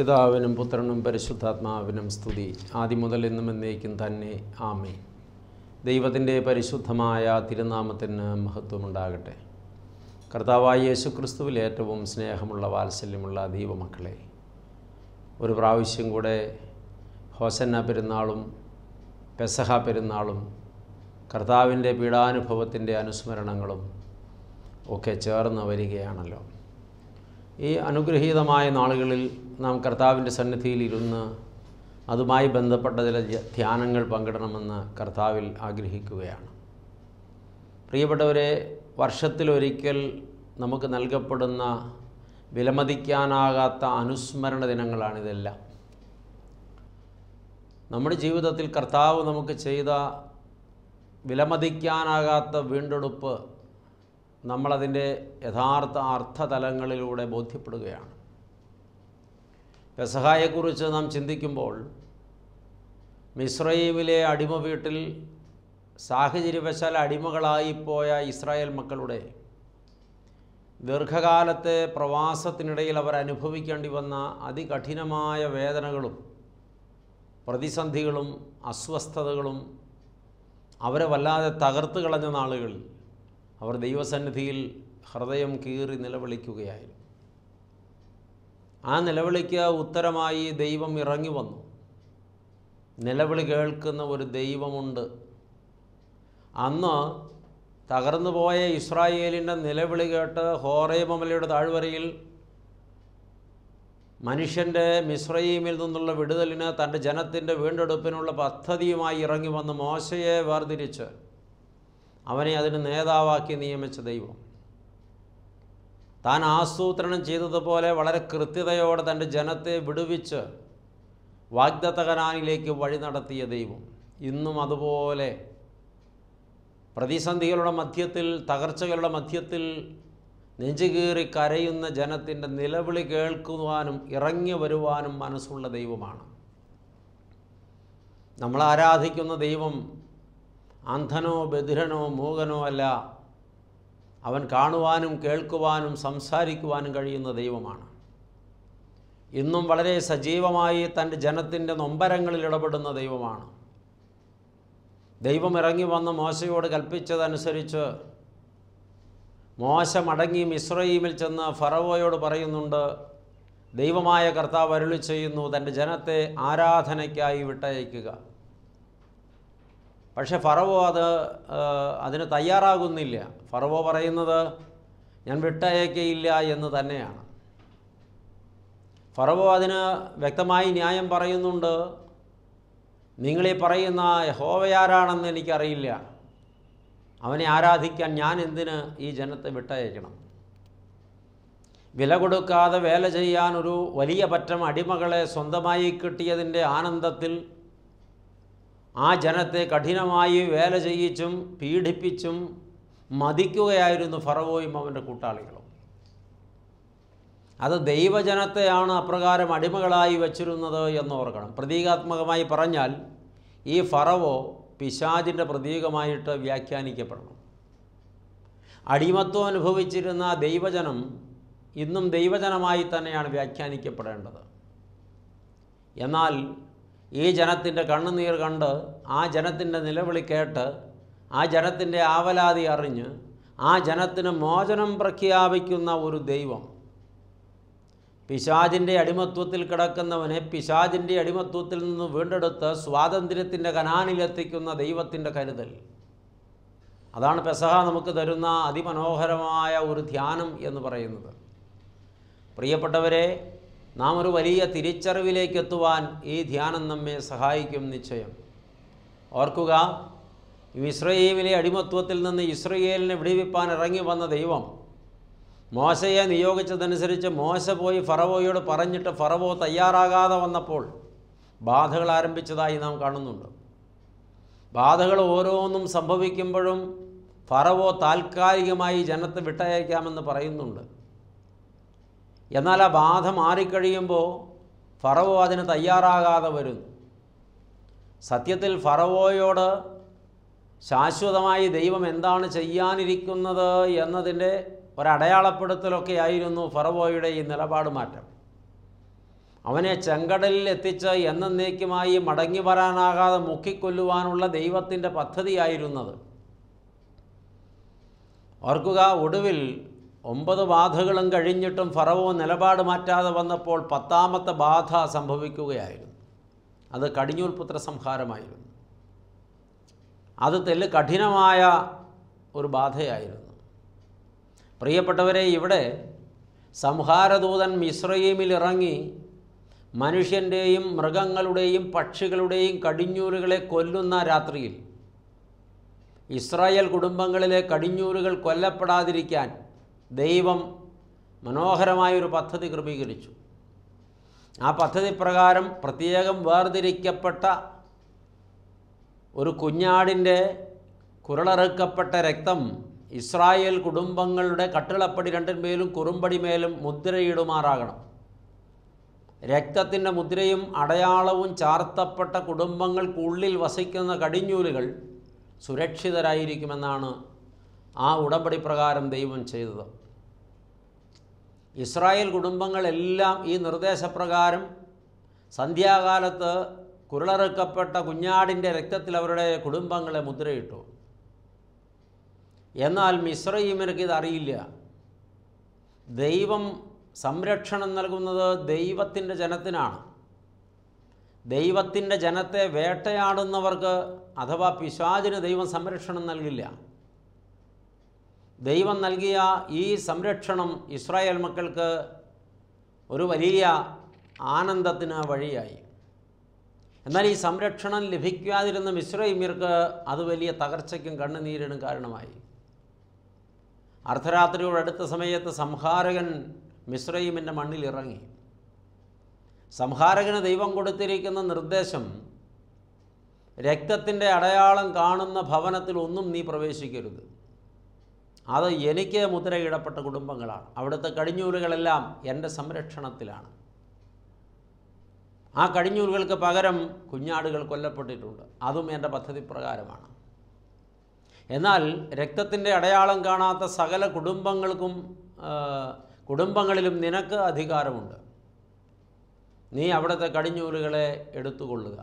പിതാവിനും പുത്രനും പരിശുദ്ധാത്മാവിനും സ്തുതി. ആദ്യം മുതൽ എന്നും എന്നേക്കും തന്നെ. ആമേ ദൈവത്തിന്റെ പരിശുദ്ധമായ തിരുനാമത്തിന് മഹത്വമുണ്ടാകട്ടെ. കർത്താവായ യേശു ക്രിസ്തുവിൽ ഏറ്റവും സ്നേഹമുള്ള വാത്സല്യമുള്ള ദൈവമക്കളെ ഒരു പ്രാവശ്യം കൂടെ ഹോസന്ന പെരുന്നാളും പെസഹ പെരുന്നാളും കർത്താവിന്റെ പീഡാനുഭവത്തിന്റെ അനുസ്മരണങ്ങളും ഒക്കെ ചേർന്ന് വരികയാണല്ലോ. ഈ അനുഗ്രഹീതമായ നാളുകളിൽ നാം കർത്താവിന്റെ സന്നിധിയിൽ ഇരുന്ന് അതുമായി ബന്ധപ്പെട്ട ചില ധ്യ- ധ്യാനങ്ങൾ പങ്കിടണമെന്ന് കർത്താവിൽ ആഗ്രഹിക്കുകയാണ്. പ്രിയപ്പെട്ടവരെ വർഷത്തിലൊരിക്കൽ നമുക്ക് നൽകപ്പെടുന്ന വിലമതിക്കാനാകാത്ത അനുസ്മരണ ദിനങ്ങളാണിതെല്ലാം. നമ്മുടെ ജീവിതത്തിൽ കർത്താവ് നമുക്ക് ചെയ്ത വിലമതിക്കാനാകാത്ത വീണ്ടെടുപ്പ് നമ്മളതിന്റെ യഥാർത്ഥ അർത്ഥതലങ്ങളിലൂടെ ബോധ്യപ്പെടുകയാണ്. പെസഹായെക്കുറിച്ച് നാം ചിന്തിക്കുമ്പോൾ മിസ്രൈമിലെ അടിമ വീട്ടിൽ സാഹചര്യവശാൽ അടിമകളായിപ്പോയ ഇസ്രായേൽ മക്കളുടെ ദീർഘകാലത്തെ പ്രവാസത്തിനിടയിൽ അവർ അനുഭവിക്കേണ്ടി വന്ന അതികഠിനമായ വേദനകളും പ്രതിസന്ധികളും അസ്വസ്ഥതകളും അവരെ വല്ലാതെ തകർത്ത് കളഞ്ഞ നാളുകളിൽ അവർ ദൈവസന്നിധിയിൽ ഹൃദയം കീറി നിലവിളിക്കുകയായിരുന്നു. ആ നിലവിളിക്ക് ഉത്തരമായി ദൈവം ഇറങ്ങി വന്നു. നിലവിളി കേൾക്കുന്ന ഒരു ദൈവമുണ്ട്. അന്ന് തകർന്നു പോയ ഇസ്രായേലിന്റെ നിലവിളി കേട്ട് ഹോറേമലയുടെ താഴ്വരയിൽ മനുഷ്യന്റെ മിശ്രയീമിൽ നിന്നുള്ള വിടുതലിന് തന്റെ ജനത്തിന്റെ വീണ്ടെടുപ്പിനുള്ള പദ്ധതിയുമായി ഇറങ്ങി വന്ന് മോശയെ വേർതിരിച്ച് അവനെ അതിന് നേതാവാക്കി നിയമിച്ച ദൈവം. താൻ ആസൂത്രണം ചെയ്തതുപോലെ വളരെ കൃത്യതയോടെ തന്റെ ജനത്തെ വിടുവിച്ച് വാഗ്ദത്ത കനാനിലേക്ക് വഴി നടത്തിയ ദൈവം. ഇന്നും അതുപോലെ പ്രതിസന്ധികളുടെ മധ്യത്തിൽ തകർച്ചകളുടെ മധ്യത്തിൽ നെഞ്ചുകീറി കരയുന്ന ജനത്തിന്റെ നിലവിളി കേൾക്കുവാനും ഇറങ്ങി വരുവാനും മനസ്സുള്ള ദൈവമാണ്. നമ്മൾ ആരാധിക്കുന്ന ദൈവം അന്ധനോ ബധിരനോ മൂകനോ അല്ല. അവൻ കാണുവാനും കേൾക്കുവാനും സംസാരിക്കുവാനും കഴിയുന്ന ദൈവമാണ്. ഇന്നും വളരെ സജീവമായി തന്റെ ജനത്തിന്റെ നൊമ്പരങ്ങളിൽ ഇടപെടുന്ന ദൈവമാണ്. ദൈവം ഇറങ്ങി വന്ന് മോശയോട് കൽപ്പിച്ചതനുസരിച്ച് മോശ മടങ്ങി മിശ്രയീമിൽ ചെന്ന് ഫറവോയോട് പറയുന്നുണ്ട് ദൈവമായ കർത്താവ് അരുളി ചെയ്യുന്നു തന്റെ ജനത്തെ ആരാധനയ്ക്കായി വിട്ടയക്കുക. പക്ഷെ ഫറവോ അത് അതിന് തയ്യാറാകുന്നില്ല. ഫറവോ പറയുന്നത് ഞാൻ വിട്ടയക്കയില്ല എന്ന് തന്നെയാണ്. ഫറവോ അതിന് വ്യക്തമായി ന്യായം പറയുന്നുണ്ട്. നിങ്ങളീ പറയുന്ന യഹോവയാരാണെന്ന് എനിക്കറിയില്ല. അവനെ ആരാധിക്കാൻ ഞാൻ എന്തിന് ഈ ജനത്തെ വിട്ടയക്കണം? വില കൊടുക്കാതെ വേല ചെയ്യാൻ ഒരു വലിയ പറ്റം അടിമകളെ സ്വന്തമായി കിട്ടിയതിന്റെ ആനന്ദത്തിൽ ആ ജനത്തെ കഠിനമായി വേല ചെയ്യിച്ചും പീഡിപ്പിച്ചും മതിക്കുകയായിരുന്നു ഫറവോയും അവന്റെ കൂട്ടാളികളും. അത് ദൈവജനത്തെയാണ് അപ്രകാരം അടിമകളായി വച്ചിരുന്നത് എന്ന് ഓർക്കണം. പ്രതീകാത്മകമായി പറഞ്ഞാൽ ഈ ഫറവോ പിശാചിന്റെ പ്രതീകമായിട്ട് വ്യാഖ്യാനിക്കപ്പെടണം. അടിമത്വം അനുഭവിച്ചിരുന്ന ദൈവജനം ഇന്നും ദൈവജനമായി തന്നെയാണ് വ്യാഖ്യാനിക്കപ്പെടേണ്ടത്. എന്നാൽ ഈ ജനത്തിന്റെ കണ്ണുനീർ കണ്ട് ആ ജനത്തിന്റെ നിലവിളി കേട്ട് ആ ജനത്തിന്റെ ആവലാതി അറിഞ്ഞ് ആ ജനത്തിന് മോചനം പ്രഖ്യാപിക്കുന്ന ഒരു ദൈവം. പിശാജിന്റെ അടിമത്വത്തിൽ കിടക്കുന്നവനെ പിശാജിന്റെ അടിമത്വത്തിൽ നിന്ന് വീണ്ടെടുത്ത് സ്വാതന്ത്ര്യത്തിന്റെ കനാനിലെത്തിക്കുന്ന ദൈവത്തിന്റെ കരുതൽ. അതാണ് പെസഹ നമുക്ക് തരുന്ന അതിമനോഹരമായ ഒരു ധ്യാനം എന്ന് പറയുന്നത്. പ്രിയപ്പെട്ടവരെ നാം ഒരു വലിയ തിരിച്ചറിവിലേക്ക് എത്തുവാൻ ഈ ധ്യാനം നമ്മെ സഹായിക്കും നിശ്ചയം. ഓർക്കുക ഇസ്രയേലിലെ അടിമത്വത്തിൽ നിന്ന് ഇസ്രയേലിനെ വിടിവിപ്പാൻ ഇറങ്ങി വന്ന ദൈവം മോശയെ നിയോഗിച്ചതനുസരിച്ച് മോശ പോയി ഫറവോയോട് പറഞ്ഞിട്ട് ഫറവോ തയ്യാറാകാതെ വന്നപ്പോൾ ബാധകൾ ആരംഭിച്ചതായി നാം കാണുന്നുണ്ട്. ബാധകൾ ഓരോന്നും സംഭവിക്കുമ്പോഴും ഫറവോ താൽക്കാലികമായി ജനത്തെ വിട്ടയക്കാമെന്ന് പറയുന്നുണ്ട്. എന്നാൽ ആ ബാധ മാറിക്കഴിയുമ്പോൾ ഫറവോ അതിന് തയ്യാറാകാതെ വരുന്നു സത്യത്തിൽ ഫറവോയോട് ശാശ്വതമായി ദൈവം എന്താണ് ചെയ്യാനിരിക്കുന്നത് എന്നതിന്റെ ഒരടയാളപ്പെടുത്തലൊക്കെ ആയിരുന്നു ഫറവോയുടെ ഈ നിലപാട് മാറ്റം. അവനെ ചെങ്കടലിൽ എത്തിച്ച് എന്നേക്കുമായി മടങ്ങി വരാനാകാതെ മുക്കിക്കൊല്ലുവാനുള്ള ദൈവത്തിന്റെ പദ്ധതിയായിരുന്നത്. ഓർക്കുക ഒടുവിൽ ഒമ്പത് ബാധകളും കഴിഞ്ഞിട്ടും ഫറവോ നിലപാട് മാറ്റാതെ വന്നപ്പോൾ പത്താമത്തെ ബാധ സംഭവിക്കുകയായിരുന്നു. അത് കടിഞ്ഞൂൽ പുത്ര സംഹാരമായിരുന്നു അത് തെല്ല് കഠിനമായ ഒരു ബാധയായിരുന്നു. പ്രിയപ്പെട്ടവരെ ഇവിടെ സംഹാരദൂതൻ മിശ്രയീമിൽ ഇറങ്ങി മനുഷ്യന്റെയും മൃഗങ്ങളുടെയും പക്ഷികളുടെയും കടിഞ്ഞൂലുകളെ കൊല്ലുന്ന രാത്രിയിൽ ഇസ്രായേൽ കുടുംബങ്ങളിലെ കടിഞ്ഞൂലുകൾ കൊല്ലപ്പെടാതിരിക്കാൻ ദൈവം മനോഹരമായൊരു പദ്ധതി ക്രമീകരിച്ചു. ആ പദ്ധതി പ്രകാരം പ്രത്യേകം വേർതിരിക്കപ്പെട്ട ഒരു കുഞ്ഞാടിന്റെ കുരളറുക്കപ്പെട്ട രക്തം ഇസ്രായേൽ കുടുംബങ്ങളുടെ കട്ടിളപ്പടി രണ്ടിന്മേലും കുറുമ്പടിമേലും മുദ്രയിടുമാറാകണം. രക്തത്തിന്റെ മുദ്രയും അടയാളവും ചാർത്തപ്പെട്ട കുടുംബങ്ങൾക്കുള്ളിൽ വസിക്കുന്ന കടിഞ്ഞൂലുകൾ സുരക്ഷിതരായിരിക്കുമെന്നാണ് ആ ഉടമ്പടി പ്രകാരം ദൈവം ചെയ്തത്. ഇസ്രായേൽ കുടുംബങ്ങളെല്ലാം ഈ നിർദ്ദേശപ്രകാരം സന്ധ്യാകാലത്ത് കുരളറുക്കപ്പെട്ട കുഞ്ഞാടിന്റെ രക്തത്തിൽ അവരുടെ കുടുംബങ്ങളെ മുദ്രയിട്ടു. എന്നാൽ മിശ്രയിമർക്ക് ഇതറിയില്ല. ദൈവം സംരക്ഷണം നൽകുന്നത് ദൈവത്തിന്റെ ജനത്തിനാണ്. ദൈവത്തിന്റെ ജനത്തെ വേട്ടയാടുന്നവർക്ക് അഥവാ പിശാചിന് ദൈവം സംരക്ഷണം നൽകില്ല. ദൈവം നൽകിയ ഈ സംരക്ഷണം ഇസ്രായേൽ മക്കൾക്ക് ഒരു വലിയ ആനന്ദത്തിന് വഴിയായി. എന്നാൽ ഈ സംരക്ഷണം ലഭിക്കാതിരുന്ന മിശ്രൈമ്യർക്ക് അത് വലിയ തകർച്ചയ്ക്കും കണ്ണുനീരിനും കാരണമായി. അർദ്ധരാത്രിയോട് അടുത്ത സമയത്ത് സംഹാരകൻ മിശ്രൈമിന്റെ മണ്ണിൽ ഇറങ്ങി. സംഹാരകന് ദൈവം കൊടുത്തിരിക്കുന്ന നിർദ്ദേശം രക്തത്തിന്റെ അടയാളം കാണുന്ന ഭവനത്തിൽ ഒന്നും നീ പ്രവേശിക്കരുത്. അത് എനിക്ക് മുദ്രയിടപ്പെട്ട കുടുംബങ്ങളാണ്. അവിടുത്തെ കടിഞ്ഞൂലുകളെല്ലാം എന്റെ സംരക്ഷണത്തിലാണ്. ആ കടിഞ്ഞൂലുകൾക്ക് പകരം കുഞ്ഞാടുകൾ കൊല്ലപ്പെട്ടിട്ടുണ്ട്. അതും എന്റെ പദ്ധതി പ്രകാരമാണ് എന്നാൽ രക്തത്തിന്റെ അടയാളം കാണാത്ത സകല കുടുംബങ്ങൾക്കും കുടുംബങ്ങളിലും നിനക്ക് അധികാരമുണ്ട്. നീ അവിടുത്തെ കടിഞ്ഞൂലുകളെ എടുത്തുകൊള്ളുക.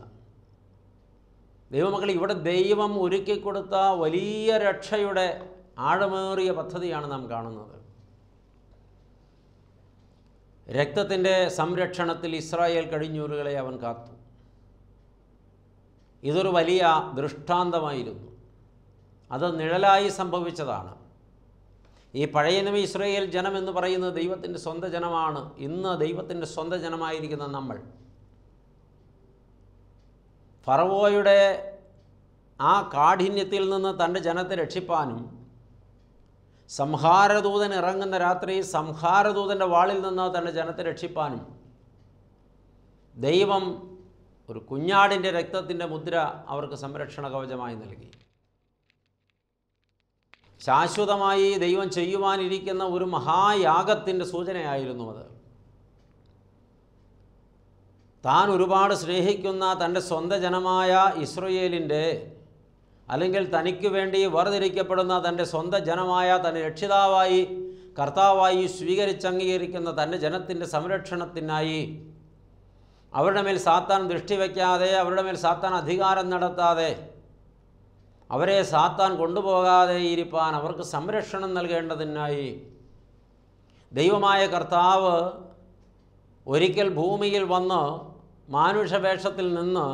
ദൈവമക്കൾ ഇവിടെ ദൈവം ഒരുക്കിക്കൊടുത്ത വലിയ രക്ഷയുടെ ആഴമേറിയ പദ്ധതിയാണ് നാം കാണുന്നത്. രക്തത്തിന്റെ സംരക്ഷണത്തിൽ ഇസ്രായേൽ കഴിഞ്ഞൂറുകളെ അവൻ കാത്തു. ഇതൊരു വലിയ ദൃഷ്ടാന്തമായിരുന്നു. അത് നിഴലായി സംഭവിച്ചതാണ്. ഈ പഴയ ഇസ്രയേൽ ഇസ്രായേൽ ജനം എന്ന് പറയുന്നത് ദൈവത്തിന്റെ സ്വന്തം ജനമാണ്. ഇന്ന് ദൈവത്തിന്റെ സ്വന്തം ജനമായിരിക്കുന്ന നമ്മൾ. ഫറവോയുടെ ആ കാഠിന്യത്തിൽ നിന്ന് തന്റെ ജനത്തെ രക്ഷിപ്പാനും സംഹാരദൂതൻ ഇറങ്ങുന്ന രാത്രി സംഹാരദൂതന്റെ വാളിൽ നിന്ന് തന്റെ ജനത്തെ രക്ഷിപ്പാനും. ദൈവം ഒരു കുഞ്ഞാടിന്റെ രക്തത്തിന്റെ മുദ്ര അവർക്ക് സംരക്ഷണ കവചമായി നൽകി. ശാശ്വതമായി ദൈവം ചെയ്യുവാനിരിക്കുന്ന ഒരു മഹായാഗത്തിന്റെ സൂചനയായിരുന്നു അത്. താൻ ഒരുപാട് സ്നേഹിക്കുന്ന തന്റെ സ്വന്തം ജനമായ ഇസ്രയേലിന്റെ അല്ലെങ്കിൽ തനിക്ക് വേണ്ടി വേർതിരിക്കപ്പെടുന്ന തന്റെ സ്വന്തം ജനമായ തന്റെ രക്ഷിതാവായി കർത്താവായി സ്വീകരിച്ചംഗീകരിക്കുന്ന തന്റെ ജനത്തിന്റെ സംരക്ഷണത്തിനായി അവരുടെ മേൽ സാത്താൻ ദൃഷ്ടി വയ്ക്കാതെ അവരുടെ മേൽ സാത്താൻ അധികാരം നടത്താതെ അവരെ സാത്താൻ കൊണ്ടുപോകാതെ ഇരിപ്പാൻ അവർക്ക് സംരക്ഷണം നൽകേണ്ടതിനായി ദൈവമായ കർത്താവ് ഒരിക്കൽ ഭൂമിയിൽ വന്ന് മാനുഷവേഷത്തിൽ നിന്ന്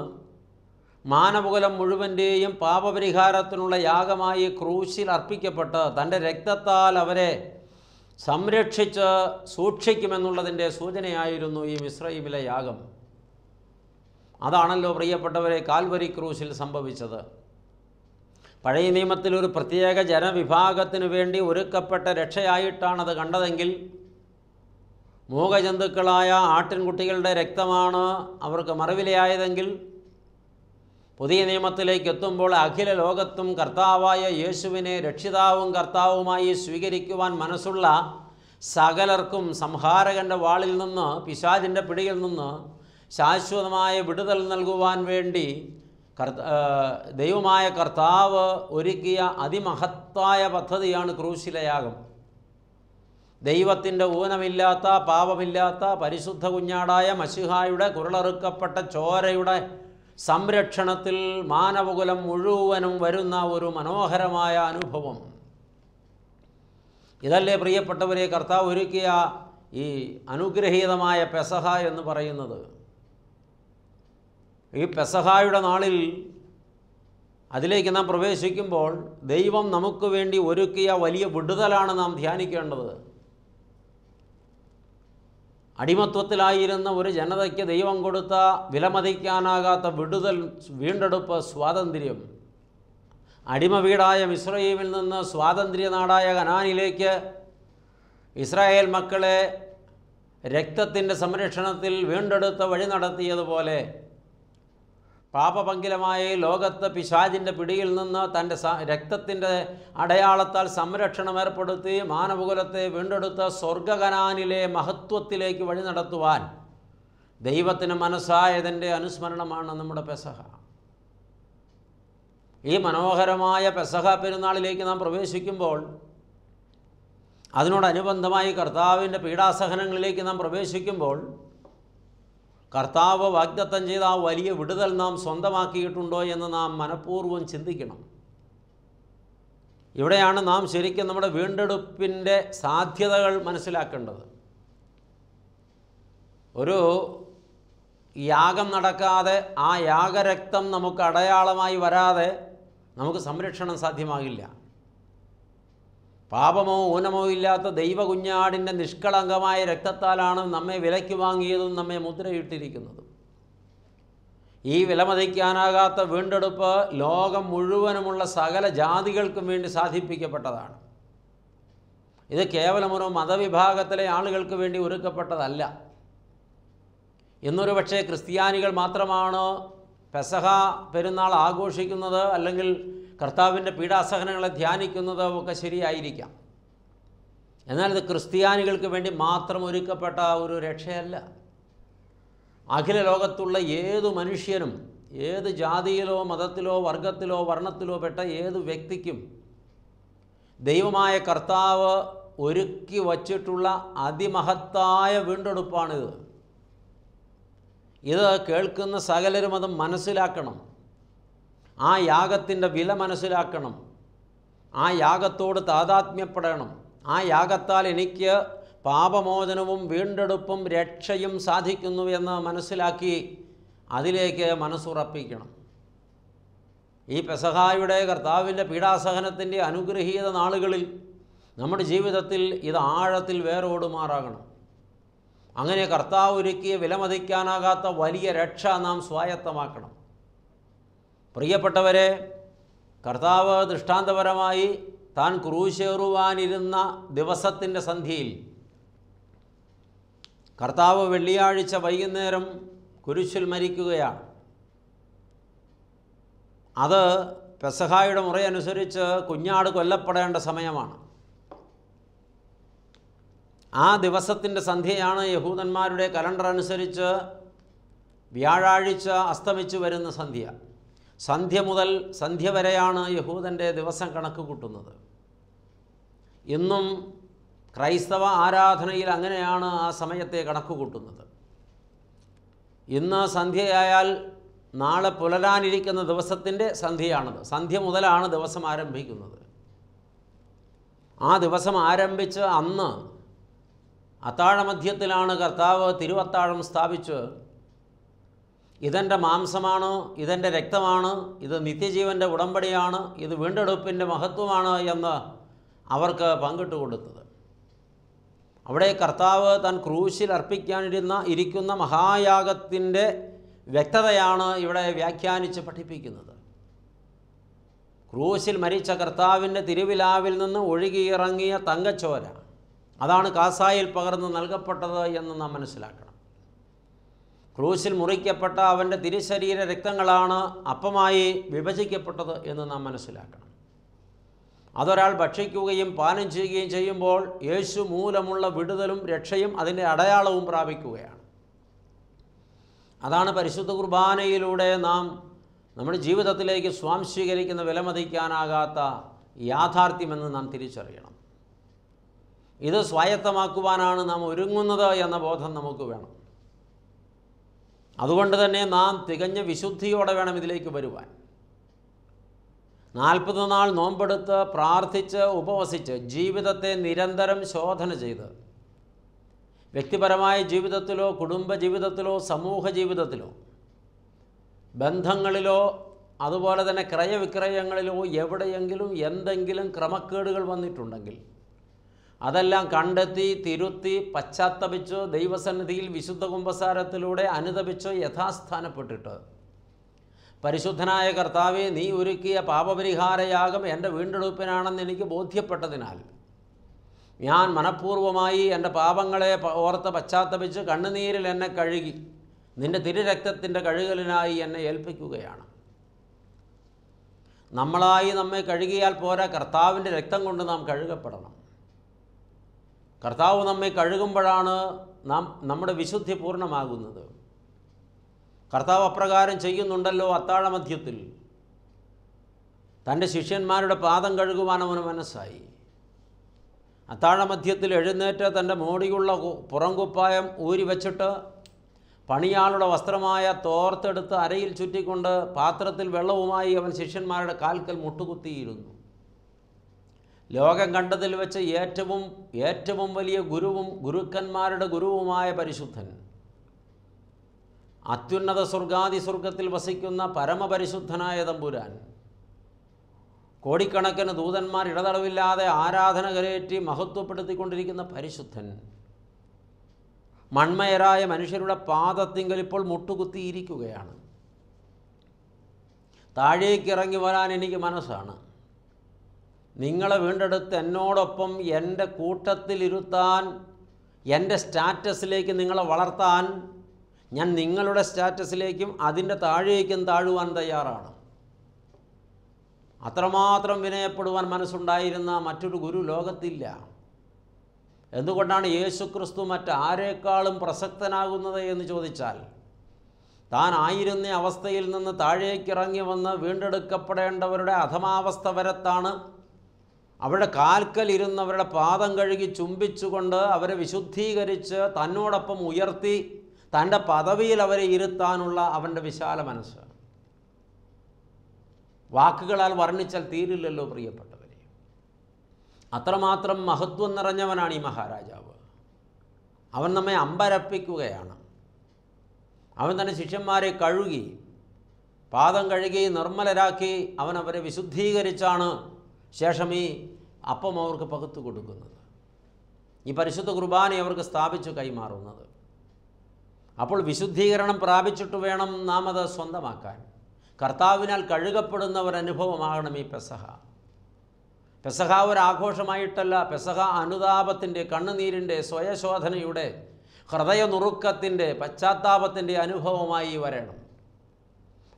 മാനവകുലം മുഴുവന്റെയും പാപപരിഹാരത്തിനുള്ള യാഗമായി ക്രൂശിൽ അർപ്പിക്കപ്പെട്ട് തന്റെ രക്തത്താൽ അവരെ സംരക്ഷിച്ച് സൂക്ഷിക്കുമെന്നുള്ളതിന്റെ സൂചനയായിരുന്നു ഈ മിശ്രൈമിലെ യാഗം. അതാണല്ലോ പ്രിയപ്പെട്ടവരെ കാൽവരി ക്രൂശിൽ സംഭവിച്ചത്. പഴയ നിയമത്തിൽ ഒരു പ്രത്യേക ജനവിഭാഗത്തിനു വേണ്ടി ഒരുക്കപ്പെട്ട രക്ഷയായിട്ടാണത് കണ്ടതെങ്കിൽ മൂകജന്തുക്കളായ ആട്ടിൻകുട്ടികളുടെ രക്തമാണ് അവർക്ക് മറവിലയായതെങ്കിൽ പുതിയ നിയമത്തിലേക്ക് എത്തുമ്പോൾ അഖില ലോകത്തും കർത്താവായ യേശുവിനെ രക്ഷിതാവും കർത്താവുമായി സ്വീകരിക്കുവാൻ മനസ്സുള്ള സകലർക്കും സംഹാരകന്റെ വാളിൽ നിന്ന് പിശാചിന്റെ പിടിയിൽ നിന്ന് ശാശ്വതമായ വിടുതൽ നൽകുവാൻ വേണ്ടി കർത്ത ദൈവമായ കർത്താവ് ഒരുക്കിയ അതിമഹത്തായ പദ്ധതിയാണ് ക്രൂശിലെ യാഗം ദൈവത്തിന്റെ ഊനമില്ലാത്ത പാപമില്ലാത്ത പരിശുദ്ധ കുഞ്ഞാടായ മഷിഹായുടെ കുരളറുക്കപ്പെട്ട ചോരയുടെ സംരക്ഷണത്തിൽ മാനവകുലം മുഴുവനും വരുന്ന ഒരു മനോഹരമായ അനുഭവം. ഇതല്ലേ പ്രിയപ്പെട്ടവരെ കർത്താവ് ഒരുക്കിയ ഈ അനുഗ്രഹീതമായ പെസഹ എന്ന് പറയുന്നത്. ഈ പെസഹായുടെ നാളിൽ അതിലേക്ക് നാം പ്രവേശിക്കുമ്പോൾ ദൈവം നമുക്ക് വേണ്ടി ഒരുക്കിയ വലിയ വിടുതലാണ് നാം ധ്യാനിക്കേണ്ടത്. അടിമത്വത്തിലായിരുന്ന ഒരു ജനതയ്ക്ക് ദൈവം കൊടുത്ത വിലമതിക്കാനാകാത്ത വിടുതൽ വീണ്ടെടുപ്പ് സ്വാതന്ത്ര്യം. അടിമ വീടായ മിശ്രയിമിൽ നിന്ന് സ്വാതന്ത്ര്യ നാടായ കനാനിലേക്ക് ഇസ്രായേൽ മക്കളെ രക്തത്തിന്റെ സംരക്ഷണത്തിൽ വീണ്ടെടുത്ത വഴി നടത്തിയതുപോലെ പാപപങ്കിലമായ ലോകത്ത് പിശാജിന്റെ പിടിയിൽ നിന്ന് തന്റെ രക്തത്തിന്റെ അടയാളത്താൽ സംരക്ഷണം ഏർപ്പെടുത്തി മാനവകുലത്തെ വീണ്ടെടുത്ത സ്വർഗകനാനിലെ മഹത്വത്തിലേക്ക് വഴി നടത്തുവാൻ ദൈവത്തിന് മനസ്സായതിന്റെ അനുസ്മരണമാണ് നമ്മുടെ പെസഹ. ഈ മനോഹരമായ പെസഹ പെരുന്നാളിലേക്ക് നാം പ്രവേശിക്കുമ്പോൾ അതിനോടനുബന്ധമായി കർത്താവിന്റെ പീഡാസഹനങ്ങളിലേക്ക് നാം പ്രവേശിക്കുമ്പോൾ കർത്താവ് വാഗ്ദത്തം ചെയ്ത ആ വലിയ വിടുതൽ നാം സ്വന്തമാക്കിയിട്ടുണ്ടോ എന്ന് നാം മനഃപൂർവം ചിന്തിക്കണം. ഇവിടെയാണ് നാം ശരിക്കും നമ്മുടെ വീണ്ടെടുപ്പിന്റെ സാധ്യതകൾ മനസ്സിലാക്കേണ്ടത്. ഒരു യാഗം നടക്കാതെ ആ യാഗരക്തം നമുക്ക് അടയാളമായി വരാതെ നമുക്ക് സംരക്ഷണം സാധ്യമാകില്ല. പാപമോ ഊനമോ ഇല്ലാത്ത ദൈവകുഞ്ഞാടിന്റെ നിഷ്കളങ്കമായ രക്തത്താലാണ് നമ്മെ വിലയ്ക്ക് വാങ്ങിയതും നമ്മെ മുദ്രയിട്ടിരിക്കുന്നതും. ഈ വിലമതിക്കാനാകാത്ത വീണ്ടെടുപ്പ് ലോകം മുഴുവനുമുള്ള സകല ജാതികൾക്കും വേണ്ടി സാധിപ്പിക്കപ്പെട്ടതാണ്. ഇത് കേവലം ഒരു മതവിഭാഗത്തിലെ ആളുകൾക്ക് വേണ്ടി ഒരുക്കപ്പെട്ടതല്ല. ഇന്നൊരു പക്ഷേ ക്രിസ്ത്യാനികൾ മാത്രമാണ് പെസഹ പെരുന്നാൾ ആഘോഷിക്കുന്നത് അല്ലെങ്കിൽ കർത്താവിന്റെ പീഡാസഹനങ്ങളെ ധ്യാനിക്കുന്നത് ഒക്കെ ശരിയായിരിക്കാം. എന്നാൽ ഇത് ക്രിസ്ത്യാനികൾക്ക് വേണ്ടി മാത്രം ഒരുക്കപ്പെട്ട ഒരു രക്ഷയല്ല. അഖില ലോകത്തുള്ള ഏതു മനുഷ്യനും ഏത് ജാതിയിലോ മതത്തിലോ വർഗത്തിലോ വർണത്തിലോ പെട്ട ഏത് വ്യക്തിക്കും ദൈവമായ കർത്താവ് ഒരുക്കി വച്ചിട്ടുള്ള അതിമഹത്തായ വീണ്ടെടുപ്പാണിത്. ഇത് കേൾക്കുന്ന സകലരും അത് മനസ്സിലാക്കണം. ആ യാഗത്തിന്റെ വില മനസ്സിലാക്കണം. ആ യാഗത്തോട് താതാത്മ്യപ്പെടണം. ആ യാഗത്താൽ എനിക്ക് പാപമോചനവും വീണ്ടെടുപ്പും രക്ഷയും സാധിക്കുന്നു എന്ന് മനസ്സിലാക്കി അതിലേക്ക് മനസ്സുറപ്പിക്കണം. ഈ പെസഹായുടെ കർത്താവിന്റെ പീഡാസഹനത്തിന്റെ അനുഗ്രഹീത നാളുകളിൽ നമ്മുടെ ജീവിതത്തിൽ ഇത് ആഴത്തിൽ വേരോടുമാറാകണം. അങ്ങനെ കർത്താവ് ഒരുക്കിയ വിലമതിക്കാനാകാത്ത വലിയ രക്ഷ നാം സ്വായത്തമാക്കണം. പ്രിയപ്പെട്ടവരെ കർത്താവ് ദൃഷ്ടാന്തപരമായി താൻ ക്രൂശേറുവാനിരുന്ന ദിവസത്തിന്റെ സന്ധിയിൽ കർത്താവ് വെള്ളിയാഴ്ച വൈകുന്നേരം കുരിശിൽ മരിക്കുകയാണ്. അത് പെസഹായുടെ മുറയനുസരിച്ച് കുഞ്ഞാട് കൊല്ലപ്പെടേണ്ട സമയമാണ്. ആ ദിവസത്തിന്റെ സന്ധ്യയാണ് യഹൂദന്മാരുടെ കലണ്ടർ അനുസരിച്ച് വ്യാഴാഴ്ച അസ്തമിച്ചു വരുന്ന സന്ധ്യ. സന്ധ്യ മുതൽ സന്ധ്യ വരെയാണ് യഹൂദന്റെ ദിവസം കണക്ക് കൂട്ടുന്നത്. ഇന്നും ക്രൈസ്തവ ആരാധനയിൽ അങ്ങനെയാണ് ആ സമയത്തെ കണക്ക് കൂട്ടുന്നത്. ഇന്ന് സന്ധ്യയായാൽ നാളെ പുലരാനിരിക്കുന്ന ദിവസത്തിന്റെ സന്ധ്യയാണത്. സന്ധ്യ മുതലാണ് ദിവസം ആരംഭിക്കുന്നത്. ആ ദിവസം ആരംഭിച്ച് അന്ന് അത്താഴമധ്യത്തിലാണ് കർത്താവ് തിരുവത്താഴം സ്ഥാപിച്ച് ഇതെന്റെ മാംസമാണ് ഇതെന്റെ രക്തമാണ് ഇത് നിത്യജീവന്റെ ഉടമ്പടിയാണ് ഇത് വീണ്ടെടുപ്പിന്റെ മഹത്വമാണ് എന്ന് അവർക്ക് പങ്കിട്ട് കൊടുത്തത്. അവിടെ കർത്താവ് താൻ ക്രൂശിൽ അർപ്പിക്കാനിരുന്ന ഇരിക്കുന്ന മഹായാഗത്തിന്റെ വ്യക്തതയാണ് ഇവിടെ വ്യാഖ്യാനിച്ച് പഠിപ്പിക്കുന്നത്. ക്രൂശിൽ മരിച്ച കർത്താവിന്റെ തിരുവിലാവിൽ നിന്ന് ഒഴുകിയിറങ്ങിയ തങ്കച്ചോര അതാണ് കാസായിൽ പകർന്ന് നൽകപ്പെട്ടത് എന്ന് നാം മനസ്സിലാക്കണം. ക്രൂശിൽ മുറിക്കപ്പെട്ട അവന്റെ തിരുശരീര രക്തങ്ങളാണ് അപ്പമായി വിഭജിക്കപ്പെട്ടത് എന്ന് നാം മനസ്സിലാക്കണം. അതൊരാൾ ഭക്ഷിക്കുകയും പാനം ചെയ്യുകയും ചെയ്യുമ്പോൾ യേശു മൂലമുള്ള വിടുതലും രക്ഷയും അതിന്റെ അടയാളവും പ്രാപിക്കുകയാണ്. അതാണ് പരിശുദ്ധ കുർബാനയിലൂടെ നാം നമ്മുടെ ജീവിതത്തിലേക്ക് സ്വാംശീകരിക്കുന്ന വിലമതിക്കാനാകാത്ത യാഥാർത്ഥ്യമെന്ന് നാം തിരിച്ചറിയണം. ഇത് സ്വായത്തമാക്കുവാനാണ് നാം ഒരുങ്ങുന്നത് എന്ന ബോധം നമുക്ക് വേണം. അതുകൊണ്ട് തന്നെ നാം തികഞ്ഞ വിശുദ്ധിയോടെ വേണം ഇതിലേക്ക് വരുവാൻ. നാൽപ്പത് നാൾ നോമ്പെടുത്ത് പ്രാർത്ഥിച്ച് ഉപവസിച്ച് ജീവിതത്തെ നിരന്തരം ശോധന ചെയ്ത് വ്യക്തിപരമായ ജീവിതത്തിലോ കുടുംബ ജീവിതത്തിലോ സമൂഹ ജീവിതത്തിലോ ബന്ധങ്ങളിലോ അതുപോലെ തന്നെ ക്രയവിക്രയങ്ങളിലോ എവിടെയെങ്കിലും എന്തെങ്കിലും ക്രമക്കേടുകൾ വന്നിട്ടുണ്ടെങ്കിൽ അതെല്ലാം കണ്ടെത്തി തിരുത്തി പശ്ചാത്തപിച്ച് ദൈവസന്നിധിയിൽ വിശുദ്ധ കുംഭസാരത്തിലൂടെ അനുദപിച്ച് യഥാസ്ഥാനപ്പെട്ടിട്ട്. പരിശുദ്ധനായ കർത്താവെ നീ ഒരുക്കിയ പാപപരിഹാരയാഗം എന്റെ വീണ്ടെടുപ്പിനാണെന്ന് എനിക്ക് ബോധ്യപ്പെട്ടതിനാൽ ഞാൻ മനഃപൂർവമായി എന്റെ പാപങ്ങളെ ഓർത്ത് പശ്ചാത്തപിച്ച് കണ്ണുനീരിൽ എന്നെ കഴുകി നിന്റെ തിരുരക്തത്തിന്റെ കഴുകലിനായി എന്നെ ഏൽപ്പിക്കുകയാണ്. നമ്മളായി നമ്മെ കഴുകിയാൽ പോരാ കർത്താവിന്റെ രക്തം കൊണ്ട് നാം കഴുകപ്പെടണം. കർത്താവ് നമ്മെ കഴുകുമ്പോഴാണ് നാം നമ്മുടെ വിശുദ്ധി പൂർണമാകുന്നത്. കർത്താവ് അപ്രകാരം ചെയ്യുന്നുണ്ടല്ലോ അത്താഴമധ്യത്തിൽ. തന്റെ ശിഷ്യന്മാരുടെ പാദം കഴുകുവാൻ അവന് മനസ്സായി. അത്താഴമധ്യത്തിൽ എഴുന്നേറ്റ് തന്റെ മോടിയുള്ള പുറംകുപ്പായം ഊരി വച്ചിട്ട് പണിയാളുടെ വസ്ത്രമായ തോർത്തെടുത്ത് അരയിൽ ചുറ്റിക്കൊണ്ട് പാത്രത്തിൽ വെള്ളവുമായി അവൻ ശിഷ്യന്മാരുടെ കാൽക്കൽ മുട്ടുകുത്തിയിരുന്നു. ലോകം കണ്ടതിൽ വെച്ച് ഏറ്റവും ഏറ്റവും വലിയ ഗുരുവും ഗുരുക്കന്മാരുടെ ഗുരുവുമായ പരിശുദ്ധൻ. അത്യുന്നത സ്വർഗാദി സ്വർഗത്തിൽ വസിക്കുന്ന പരമപരിശുദ്ധനായ തമ്പുരാൻ. കോടിക്കണക്കിന് ദൂതന്മാർ ഇടതടവില്ലാതെ ആരാധന കരയേറ്റി മഹത്വപ്പെടുത്തിക്കൊണ്ടിരിക്കുന്ന പരിശുദ്ധൻ. മൺമയരായ മനുഷ്യരുടെ പാദത്തിങ്കൽ ഇപ്പോൾ മുട്ടുകുത്തിയിരിക്കുകയാണ്. താഴേക്കിറങ്ങി വരാൻ എനിക്ക് മനസ്സാണ്. നിങ്ങളെ വീണ്ടെടുത്ത് എന്നോടൊപ്പം എന്റെ കൂട്ടത്തിലിരുത്താൻ എന്റെ സ്റ്റാറ്റസിലേക്ക് നിങ്ങളെ വളർത്താൻ ഞാൻ നിങ്ങളുടെ സ്റ്റാറ്റസിലേക്കും അതിന്റെ താഴേക്കും താഴുവാൻ തയ്യാറാണ്. അത്രമാത്രം വിനയപ്പെടുവാൻ മനസ്സുണ്ടായിരുന്ന മറ്റൊരു ഗുരു ലോകത്തില്ല. എന്തുകൊണ്ടാണ് യേശു ക്രിസ്തു മറ്റാരേക്കാളും പ്രസക്തനാകുന്നത് എന്ന് ചോദിച്ചാൽ താൻ ആയിരുന്ന അവസ്ഥയിൽ നിന്ന് താഴേക്കിറങ്ങി വന്ന് വീണ്ടെടുക്കപ്പെടേണ്ടവരുടെ അധമാവസ്ഥ വരത്താണ് അവരുടെ കാൽക്കൽ ഇരുന്നവരുടെ പാദം കഴുകി ചുംബിച്ചുകൊണ്ട് അവരെ വിശുദ്ധീകരിച്ച് തന്നോടൊപ്പം ഉയർത്തി തന്റെ പദവിയിൽ അവരെ ഇരുത്താനുള്ള അവന്റെ വിശാല മനസ്സ്. വാക്കുകളാൽ വർണിച്ചാൽ തീരില്ലല്ലോ പ്രിയപ്പെട്ടവരെ. അത്രമാത്രം മഹത്വം നിറഞ്ഞവനാണ് ഈ മഹാരാജാവ്. അവൻ നമ്മെ അമ്പരപ്പിക്കുകയാണ്. അവൻ തന്റെ ശിഷ്യന്മാരെ കഴുകി പാദം കഴുകി നിർമ്മലരാക്കി അവൻ അവരെ വിശുദ്ധീകരിച്ചാണ് ശേഷം ഈ അപ്പം അവർക്ക് പകുത്തു കൊടുക്കുന്നത്. ഈ പരിശുദ്ധ കുർബാന അവർക്ക് സ്ഥാപിച്ചു കൈമാറുന്നത്. അപ്പോൾ വിശുദ്ധീകരണം പ്രാപിച്ചിട്ട് വേണം നാം അത് സ്വന്തമാക്കാൻ. കർത്താവിനാൽ കഴുകപ്പെടുന്ന ഒരനുഭവമാകണം ഈ പെസഹ. പെസഹ ഒരു ആഘോഷമായിട്ടല്ല പെസഹ അനുതാപത്തിന്റെ കണ്ണുനീരിന്റെ സ്വയശോധനയുടെ ഹൃദയനുറുക്കത്തിന്റെ പശ്ചാത്താപത്തിന്റെ അനുഭവമായി വരണം.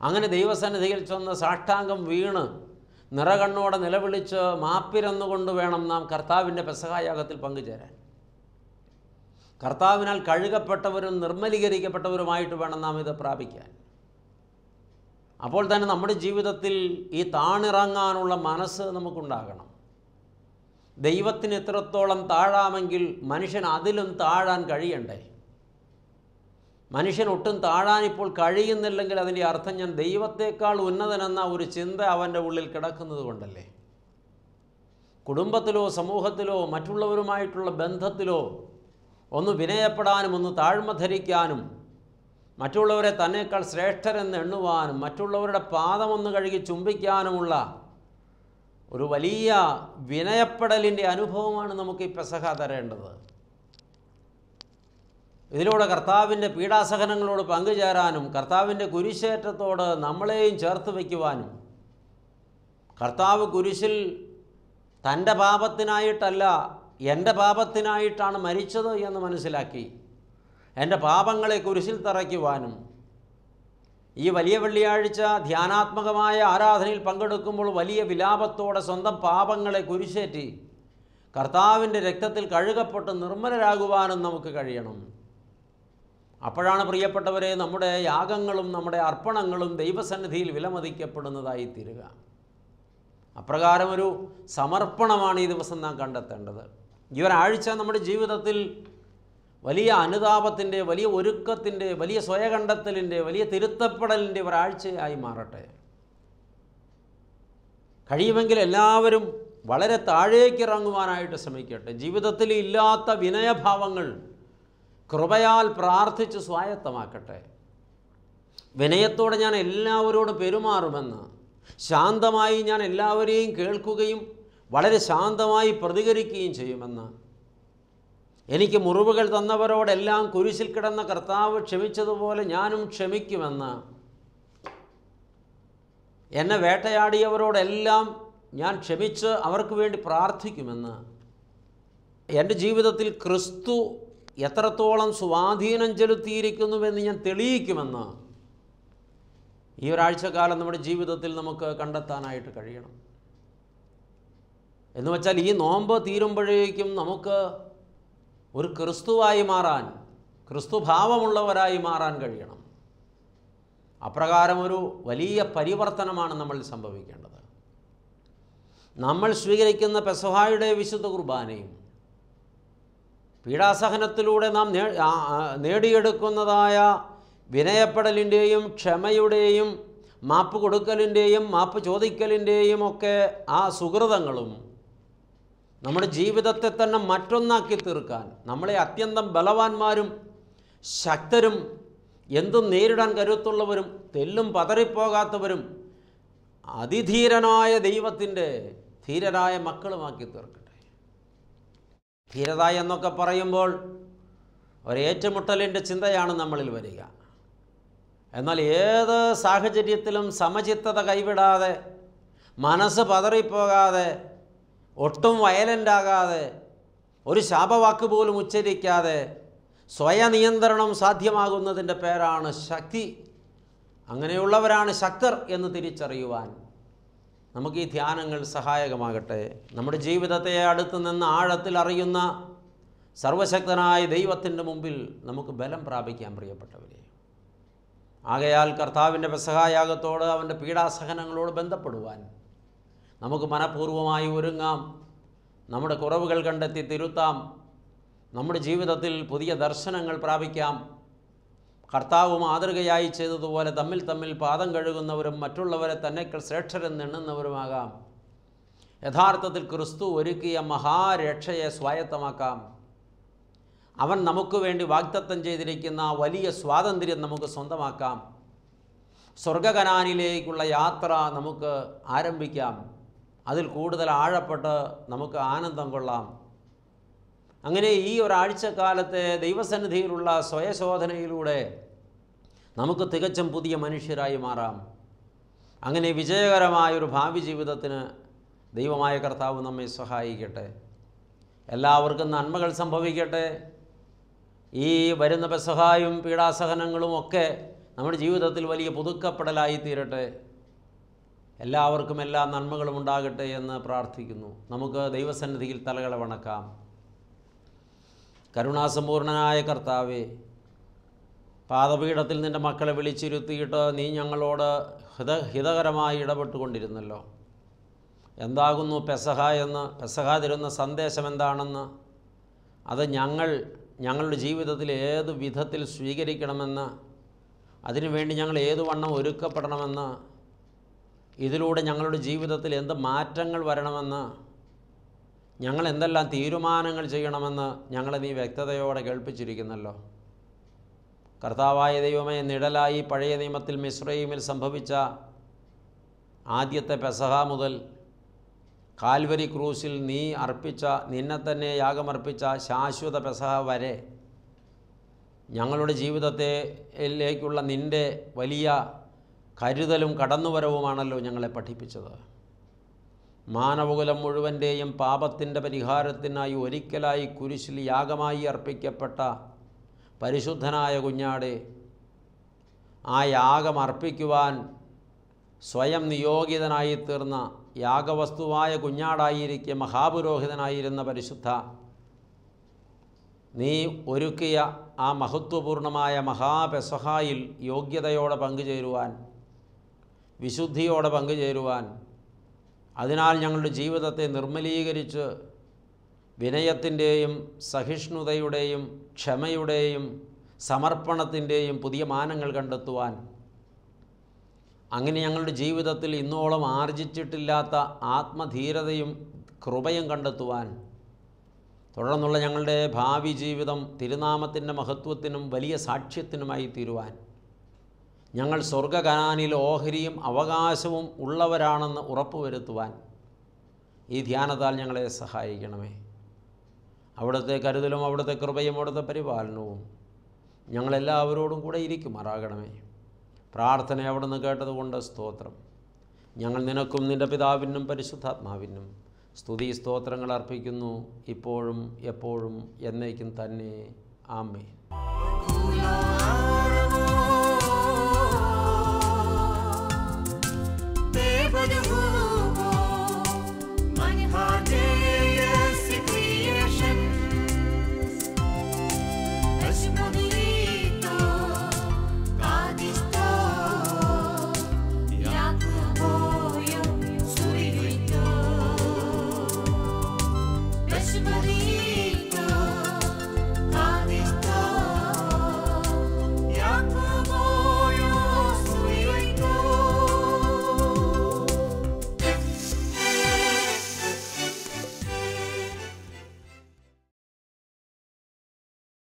അങ്ങനെ ദൈവസന്നിധിയിൽ ചെന്ന് സാഷ്ടാംഗം വീണ് നിറകണ്ണോടെ നിലവിളിച്ച് മാപ്പിരന്നുകൊണ്ട് വേണം നാം കർത്താവിന്റെ പെസഹായാഗത്തിൽ പങ്കുചേരാൻ. കർത്താവിനാൽ കഴുകപ്പെട്ടവരും നിർമ്മലീകരിക്കപ്പെട്ടവരുമായിട്ട് വേണം നാം ഇത് പ്രാപിക്കാൻ. അപ്പോൾ തന്നെ നമ്മുടെ ജീവിതത്തിൽ ഈ താണിറങ്ങാനുള്ള മനസ്സ് നമുക്കുണ്ടാകണം. ദൈവത്തിന് എത്രത്തോളം താഴാമെങ്കിൽ മനുഷ്യൻ അതിലും താഴാൻ കഴിയണ്ടേ? മനുഷ്യൻ ഒട്ടും താഴാൻ ഇപ്പോൾ കഴിയുന്നില്ലെങ്കിൽ അതിന്റെ അർത്ഥം ഞാൻ ദൈവത്തെക്കാൾ ഉന്നതനെന്ന ഒരു ചിന്ത അവന്റെ ഉള്ളിൽ കിടക്കുന്നത് കൊണ്ടല്ലേ? കുടുംബത്തിലോ സമൂഹത്തിലോ മറ്റുള്ളവരുമായിട്ടുള്ള ബന്ധത്തിലോ ഒന്ന് വിനയപ്പെടാനും ഒന്ന് താഴ്മ ധരിക്കാനും മറ്റുള്ളവരെ തന്നേക്കാൾ ശ്രേഷ്ഠരെന്ന് എണ്ണുവാനും മറ്റുള്ളവരുടെ പാദമൊന്ന് കഴുകി ചുംബിക്കാനുമുള്ള ഒരു വലിയ വിനയപ്പെടലിന്റെ അനുഭവമാണ് നമുക്ക് ഈ പെസഹ തരേണ്ടത്. ഇതിലൂടെ കർത്താവിന്റെ പീഡാസഹനങ്ങളോട് പങ്കുചേരാനും കർത്താവിന്റെ കുരിശേറ്റത്തോട് നമ്മളെയും ചേർത്ത് വയ്ക്കുവാനും. കർത്താവ് കുരിശിൽ തന്റെ പാപത്തിനായിട്ടല്ല എന്റെ പാപത്തിനായിട്ടാണ് മരിച്ചത് എന്ന് മനസ്സിലാക്കി എന്റെ പാപങ്ങളെ കുരിശിൽ തറയ്ക്കുവാനും. ഈ വലിയ വെള്ളിയാഴ്ച ധ്യാനാത്മകമായ ആരാധനയിൽ പങ്കെടുക്കുമ്പോൾ വലിയ വിലാപത്തോടെ സ്വന്തം പാപങ്ങളെ കുരിശേറ്റി കർത്താവിന്റെ രക്തത്തിൽ കഴുകപ്പെട്ട് നിർമ്മലരാകുവാനും നമുക്ക് കഴിയണം. അപ്പോഴാണ് പ്രിയപ്പെട്ടവരെ നമ്മുടെ യാഗങ്ങളും നമ്മുടെ അർപ്പണങ്ങളും ദൈവസന്നിധിയിൽ വിലമതിക്കപ്പെടുന്നതായി തീരുക അപ്രകാരം ഒരു സമർപ്പണമാണ് ഈ ദിവസം നാം കണ്ടെത്തേണ്ടത്. ഈ ഒരാഴ്ച നമ്മുടെ ജീവിതത്തിൽ വലിയ അനുതാപത്തിന്റെ വലിയ ഒരുക്കത്തിന്റെ വലിയ സ്വയകണ്ടെത്തലിന്റെ വലിയ തിരുത്തപ്പെടലിന്റെ ഒരാഴ്ചയായി മാറട്ടെ. കഴിയുമെങ്കിൽ എല്ലാവരും വളരെ താഴേക്ക് ഇറങ്ങുവാനായിട്ട് ശ്രമിക്കട്ടെ. ജീവിതത്തിൽ ഇല്ലാത്ത വിനയഭാവങ്ങൾ കൃപയാൽ പ്രാർത്ഥിച്ച് സ്വായത്തമാക്കട്ടെ. വിനയത്തോടെ ഞാൻ എല്ലാവരോടും പെരുമാറുമെന്ന് ശാന്തമായി ഞാൻ എല്ലാവരെയും കേൾക്കുകയും വളരെ ശാന്തമായി പ്രതികരിക്കുകയും ചെയ്യുമെന്ന്. എനിക്ക് മുറിവുകൾ തന്നവരോടെല്ലാം കുരിശിൽ കിടന്ന കർത്താവ് ക്ഷമിച്ചതുപോലെ ഞാനും ക്ഷമിക്കുമെന്ന്. എന്നെ വേട്ടയാടിയവരോടെല്ലാം ഞാൻ ക്ഷമിച്ച് അവർക്ക് വേണ്ടി പ്രാർത്ഥിക്കുമെന്ന്. എന്റെ ജീവിതത്തിൽ ക്രിസ്തു എത്രത്തോളം സ്വാധീനം ചെലുത്തിയിരിക്കുന്നുവെന്ന് ഞാൻ തെളിയിക്കുമെന്ന് ഈ ഒരാഴ്ചക്കാലം നമ്മുടെ ജീവിതത്തിൽ നമുക്ക് കണ്ടെത്താനായിട്ട് കഴിയണം. എന്ന് വെച്ചാൽ ഈ നോമ്പ് തീരുമ്പോഴേക്കും നമുക്ക് ഒരു ക്രിസ്തുവായി മാറാൻ ക്രിസ്തുഭാവമുള്ളവരായി മാറാൻ കഴിയണം. അപ്രകാരം ഒരു വലിയ പരിവർത്തനമാണ് നമ്മൾ സംഭവിക്കേണ്ടത്. നമ്മൾ സ്വീകരിക്കുന്ന പെസഹായുടെ വിശുദ്ധ കുർബാനയും പീഡാസഹനത്തിലൂടെ നാം നേടിയെടുക്കുന്നതായ വിനയപ്പെടലിന്റെയും ക്ഷമയുടെയും മാപ്പ് കൊടുക്കലിന്റെയും മാപ്പ് ചോദിക്കലിന്റെയും ഒക്കെ ആ സുഹൃതങ്ങളും നമ്മുടെ ജീവിതത്തെ തന്നെ മറ്റൊന്നാക്കി തീർക്കാൻ നമ്മളെ അത്യന്തം ബലവാന്മാരും ശക്തരും എന്തും നേരിടാൻ കരുത്തുള്ളവരും തെല്ലും പതറിപ്പോകാത്തവരും അതിധീരനായ ദൈവത്തിന്റെ ധീരരായ മക്കളുമാക്കി തീർക്കട്ടെ ധീരത എന്നൊക്കെ പറയുമ്പോൾ ഒരേറ്റുമുട്ടലിന്റെ ചിന്തയാണ് നമ്മളിൽ വരിക. എന്നാൽ ഏത് സാഹചര്യത്തിലും സമചിത്തത കൈവിടാതെ മനസ്സ് പതറിപ്പോകാതെ ഒട്ടും വയലന്റാകാതെ ഒരു ശാപവാക്ക് പോലും ഉച്ചരിക്കാതെ സ്വയനിയന്ത്രണം സാധ്യമാകുന്നതിന്റെ പേരാണ് ശക്തി. അങ്ങനെയുള്ളവരാണ് ശക്തർ എന്ന് തിരിച്ചറിയുവാൻ നമുക്ക് ഈ ധ്യാനങ്ങൾ സഹായകമാകട്ടെ. നമ്മുടെ ജീവിതത്തെ അടുത്ത് നിന്ന് ആഴത്തിൽ അറിയുന്ന സർവശക്തനായ ദൈവത്തിന്റെ മുമ്പിൽ നമുക്ക് ബലം പ്രാപിക്കാൻ പ്രിയപ്പെട്ടവരെ. ആകയാൽ കർത്താവിന്റെ പെസഹായാഗത്തോട് അവന്റെ പീഡാസഹനങ്ങളോട് ബന്ധപ്പെടുവാൻ നമുക്ക് മനഃപൂർവമായി ഒരുങ്ങാം. നമ്മുടെ കുറവുകൾ കണ്ടെത്തി തിരുത്താം. നമ്മുടെ ജീവിതത്തിൽ പുതിയ ദർശനങ്ങൾ പ്രാപിക്കാം. കർത്താവ് മാതൃകയായി ചെയ്തതുപോലെ തമ്മിൽ തമ്മിൽ പാദം കഴുകുന്നവരും മറ്റുള്ളവരെ തന്നെ ശ്രേഷ്ഠരെന്ന് എണ്ണുന്നവരുമാകാം. യഥാർത്ഥത്തിൽ ക്രിസ്തു ഒരുക്കിയ മഹാരക്ഷയെ സ്വായത്തമാക്കാം. അവൻ നമുക്ക് വേണ്ടി വാഗ്ദത്തം ചെയ്തിരിക്കുന്ന വലിയ സ്വാതന്ത്ര്യം നമുക്ക് സ്വന്തമാക്കാം. സ്വർഗകനാനിലേക്കുള്ള യാത്ര നമുക്ക് ആരംഭിക്കാം. അതിൽ കൂടുതൽ ആഴപ്പെട്ട് നമുക്ക് ആനന്ദം കൊള്ളാം. അങ്ങനെ ഈ ഒരാഴ്ചക്കാലത്തെ ദൈവസന്നിധിയിലുള്ള സ്വയശോധനയിലൂടെ നമുക്ക് തികച്ചും പുതിയ മനുഷ്യരായി മാറാം. അങ്ങനെ വിജയകരമായൊരു ഭാവി ജീവിതത്തിന് ദൈവമായ കർത്താവ് നമ്മെ സഹായിക്കട്ടെ. എല്ലാവർക്കും നന്മകൾ സംഭവിക്കട്ടെ. ഈ വരുന്ന പെസഹായും പീഡാസഹനങ്ങളും ഒക്കെ നമ്മുടെ ജീവിതത്തിൽ വലിയ പുതുക്കപ്പെടലായി തീരട്ടെ എല്ലാവർക്കും എല്ലാ നന്മകളും ഉണ്ടാകട്ടെ എന്ന് പ്രാർത്ഥിക്കുന്നു. നമുക്ക് ദൈവസന്നിധിയിൽ തലകളെ വണക്കാം കരുണാസമ്പൂർണനായ കർത്താവേ പാദപീഠത്തിൽ നിന്റെ മക്കളെ വിളിച്ചിരുത്തിയിട്ട് നീ ഞങ്ങളോട് ഹിത ഹിതകരമായി ഇടപെട്ടുകൊണ്ടിരുന്നല്ലോ. എന്താകുന്നു പെസഹ എന്ന് പെസഹ തരുന്ന സന്ദേശം എന്താണെന്ന്? അത് ഞങ്ങൾ ഞങ്ങളുടെ ജീവിതത്തിൽ ഏത് വിധത്തിൽ സ്വീകരിക്കണമെന്ന്? അതിനുവേണ്ടി ഞങ്ങൾ ഏതു വണ്ണം ഒരുക്കപ്പെടണമെന്ന്? ഇതിലൂടെ ഞങ്ങളുടെ ജീവിതത്തിൽ എന്ത് മാറ്റങ്ങൾ വരണമെന്ന്? ഞങ്ങൾ എന്തെല്ലാം തീരുമാനങ്ങൾ ചെയ്യണമെന്ന് ഞങ്ങളെ നീ വ്യക്തതയോടെ കേൾപ്പിച്ചിരിക്കുന്നല്ലോ. കർത്താവായ ദൈവമേ നിഴലായി പഴയ നിയമത്തിൽ മിശ്രൈമിൽ സംഭവിച്ച ആദ്യത്തെ പെസഹ മുതൽ കാൽവരി ക്രൂസിൽ നീ അർപ്പിച്ച നിന്നെ തന്നെ യാഗമർപ്പിച്ച ശാശ്വത പെസഹ വരെ ഞങ്ങളുടെ ജീവിതത്തിലേക്കുള്ള നിന്റെ വലിയ കരുതലും കടന്നുവരവുമാണല്ലോ ഞങ്ങളെ പഠിപ്പിച്ചത്. മാനവകുലം മുഴുവന്റെയും പാപത്തിന്റെ പരിഹാരത്തിനായി ഒരിക്കലായി കുരിശിൽ യാഗമായി അർപ്പിക്കപ്പെട്ട പരിശുദ്ധനായ കുഞ്ഞാടെ ആ യാഗം അർപ്പിക്കുവാൻ സ്വയം നിയോഗിതനായി തീർന്ന യാഗവസ്തുവായ കുഞ്ഞാടായിരിക്കെ മഹാപുരോഹിതനായിരുന്ന പരിശുദ്ധ നീ ഒരുക്കിയ ആ മഹത്വപൂർണമായ മഹാപെസഹായിൽ യോഗ്യതയോടെ പങ്കുചേരുവാൻ വിശുദ്ധിയോടെ പങ്കുചേരുവാൻ അതിനാൽ ഞങ്ങളുടെ ജീവിതത്തെ നിർമ്മലീകരിച്ച് വിനയത്തിന്റെയും സഹിഷ്ണുതയുടെയും ക്ഷമയുടെയും സമർപ്പണത്തിന്റെയും പുതിയ മാനങ്ങൾ കണ്ടെത്തുവാൻ അങ്ങനെ ഞങ്ങളുടെ ജീവിതത്തിൽ ഇന്നോളം ആർജിച്ചിട്ടില്ലാത്ത ആത്മധീരതയും കൃപയും കണ്ടെത്തുവാൻ തുടർന്നുള്ള ഞങ്ങളുടെ ഭാവി ജീവിതം തിരുനാമത്തിന്റെ മഹത്വത്തിനും വലിയ സാക്ഷ്യത്തിനുമായി തീരുവാൻ ഞങ്ങൾ സ്വർഗകനാനിൽ ഓഹരിയും അവകാശവും ഉള്ളവരാണെന്ന് ഉറപ്പുവരുത്തുവാൻ ഈ ധ്യാനത്താൽ ഞങ്ങളെ സഹായിക്കണമേ. അവിടുത്തെ കരുതലും അവിടുത്തെ കൃപയും അവിടുത്തെ പരിപാലനവും ഞങ്ങളെല്ലാവരോടും കൂടെ ഇരിക്കുമാറാകണമേ. പ്രാർത്ഥന അവിടുന്ന് കേട്ടതുകൊണ്ട് സ്തോത്രം. ഞങ്ങൾ നിനക്കും നിന്റെ പിതാവിനും പരിശുദ്ധാത്മാവിനും സ്തുതി സ്തോത്രങ്ങൾ അർപ്പിക്കുന്നു. ഇപ്പോഴും എപ്പോഴും എന്നേക്കും തന്നെ. ആമേ